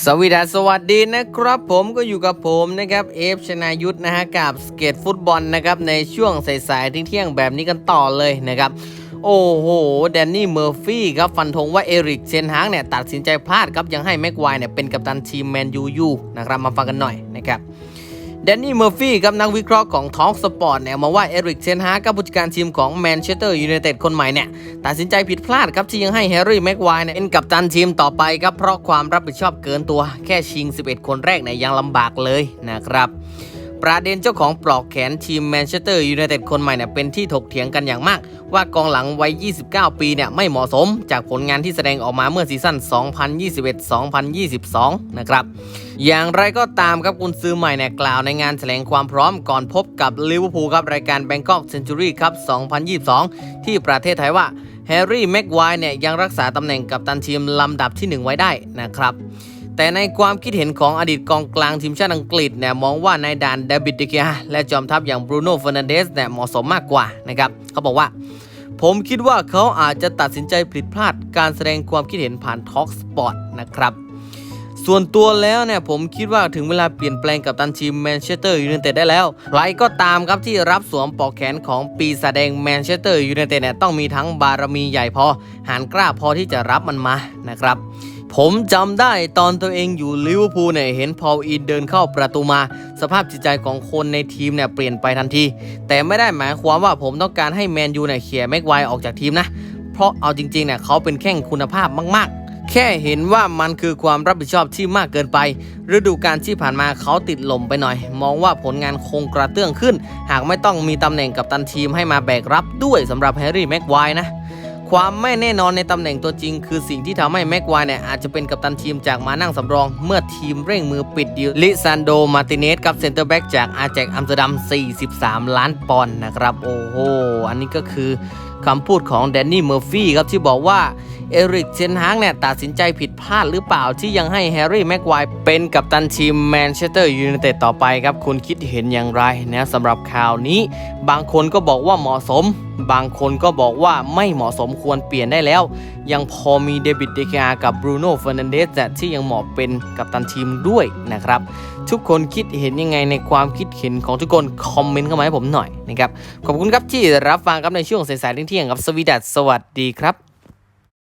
สวีดัสวัสดีนะครับ ผมก็อยู่กับผมนะครับเอฟชนายุทธนะฮะกับสเกตฟุตบอลนะครับในช่วงสายๆเที่ยงๆแบบนี้กันต่อเลยนะครับ โอ้โหแดนนี่เมอร์ฟี่ครับฟันธงว่าเอริกเชนฮางเนี่ยตัดสินใจพลาดครับยังให้แม็กไวเนี่ยเป็นกัปตันทีมแมนยูยูนะครับมาฟังกันหน่อยนะครับ แดนนี่เมอร์ฟี่ครับนักวิเคราะห์ของท็อกสปอร์ตเนี่ยมาว่าเอริกเชนฮากับผู้จัดการทีมของแมนเชสเตอร์ยูไนเต็ดคนใหม่เนี่ยตัดสินใจผิดพลาดครับที่ยังให้แฮร์รี่แม็กไวน์เนี่ยเป็นกัปตันทีมต่อไปครับเพราะความรับผิดชอบเกินตัวแค่ชิง 11 คนแรกเนี่ยยังลำบากเลยนะครับ ประเด็นเจ้าของปลอกแขนทีมแมนเชสเตอร์ยูไนเต็ดคนใหม่เนี่ยเป็นที่ถกเถียงกันอย่างมาก ว่ากองหลังวัย 29 ปีเนี่ยไม่เหมาะสมจากผลงานที่แสดงออกมาเมื่อซีซั่น 2021-2022 นะครับอย่างไรก็ตามครับกุนซือใหม่เนี่ยกล่าวในงานแถลงความพร้อมก่อนพบกับลิเวอร์พูลครับรายการ Bangkok Century ครับ 2022 ที่ประเทศไทยว่าแฮร์รี่แม็กไวร์เนี่ยยังรักษาตำแหน่งกัปตันทีมลำดับที่ 1 ไว้ได้นะครับ แต่ในความคิดเห็นของอดีตกองกลางทีมชาติอังกฤษเนี่ยมองว่านายดานเดวิดเดเกียและจอมทัพอย่างบรูโน่เฟอร์นันเดสเนี่ยเหมาะสมมากกว่านะครับเขาบอกว่า ผมคิดว่าเขาอาจจะตัดสินใจผิดพลาดการแสดงความคิดเห็นผ่านทอ l k สปอร์ตนะครับส่วนตัวแล้วเนี่ยผมคิดว่าถึงเวลาเปลี่ยนแปลงกับตันทีมแมนเชสเตอร์ยูไนเต็ดได้แล้วใครก็ตามครับที่รับสวมปอกแขนของปีศาจแดงแมนเชสเตอร์ยูไนเต็ดเนี่ยต้องมีทั้งบารมีใหญ่พอ หานกล้าพอที่จะรับมันมานะครับ ผมจำได้ตอนตัวเองอยู่ลิเวอร์พูลเนี่ยเห็นพอลอินเดินเข้าประตูมา สภาพจิตใจของคนในทีมเนี่ยเปลี่ยนไปทันที แต่ไม่ได้หมายความว่าผมต้องการให้แมนยูเนี่ยเขี่ยแม็กไวออกจากทีมนะ เพราะเอาจริงๆเนี่ยเขาเป็นแข้งคุณภาพมาก ๆ แค่เห็นว่ามันคือความรับผิดชอบที่มากเกินไป ฤดูกาลที่ผ่านมาเขาติดลมไปหน่อย มองว่าผลงานคงกระเตื้องขึ้น หากไม่ต้องมีตำแหน่งกับตันทีมให้มาแบกรับด้วยสำหรับแฮร์รี่แม็กไวร์นะ ความไม่แน่นอนในตำแหน่งตัวจริง คือสิ่งที่ทำให้แม็กควายเนี่ยอาจจะเป็นกัปตันทีมจากมานั่งสำรอง เมื่อทีมเร่งมือปิดดิวลิซานโด มาติเนสกับเซนเตอร์แบ็กจากอาแจกอัมสเตอร์ดัม 43 ล้านปอนด์นะครับ โอ้โห อันนี้ก็คือ คำพูดของแดนนี่เมอร์ฟี่ครับที่บอกว่าเอริกเชนฮางเนี่ยตัดสินใจผิดพลาดหรือเปล่าที่ยังให้แฮร์รี่แม็กไวร์เป็นกัปตันทีมแมนเชสเตอร์ยูไนเต็ดต่อไปครับ คุณคิดเห็นอย่างไรนะสำหรับข่าวนี้ บางคนก็บอกว่าเหมาะสม บางคนก็บอกว่าไม่เหมาะสมควรเปลี่ยนได้แล้ว ยังพอมีเดวิดเดกากับบรูโน่เฟอร์นันเดสที่ยังเหมาะเป็นกัปตันทีมด้วยนะครับทุกคนคิดเห็นยังไงในความคิดเห็นของทุกคนคอมเมนต์เข้ามาให้ผมหน่อยนะครับขอบคุณครับที่รับฟังครับในช่วงสายๆเที่ยงๆครับสวีดัสสวัสดีครับ